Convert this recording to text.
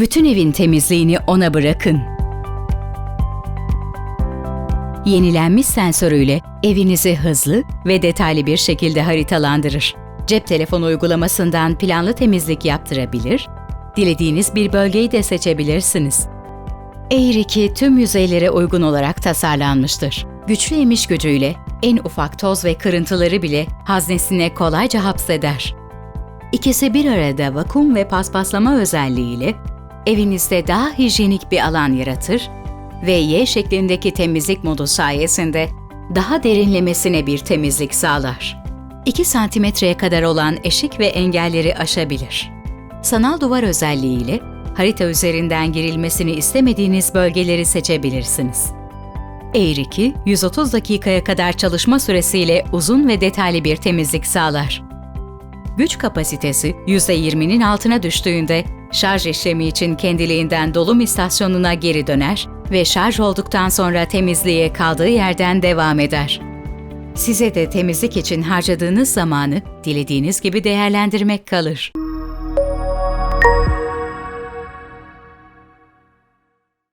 Bütün evin temizliğini ona bırakın. Yenilenmiş sensörüyle evinizi hızlı ve detaylı bir şekilde haritalandırır. Cep telefonu uygulamasından planlı temizlik yaptırabilir, dilediğiniz bir bölgeyi de seçebilirsiniz. Air 2 tüm yüzeylere uygun olarak tasarlanmıştır. Güçlü emiş gücüyle en ufak toz ve kırıntıları bile haznesine kolayca hapseder. İkisi bir arada vakum ve paspaslama özelliğiyle evinizde daha hijyenik bir alan yaratır ve Y şeklindeki temizlik modu sayesinde daha derinlemesine bir temizlik sağlar. 2 santimetreye kadar olan eşik ve engelleri aşabilir. Sanal duvar özelliğiyle harita üzerinden girilmesini istemediğiniz bölgeleri seçebilirsiniz. Air 2, 130 dakikaya kadar çalışma süresiyle uzun ve detaylı bir temizlik sağlar. Güç kapasitesi %20'nin altına düştüğünde şarj işlemi için kendiliğinden dolum istasyonuna geri döner ve şarj olduktan sonra temizliğe kaldığı yerden devam eder. Size de temizlik için harcadığınız zamanı dilediğiniz gibi değerlendirmek kalır.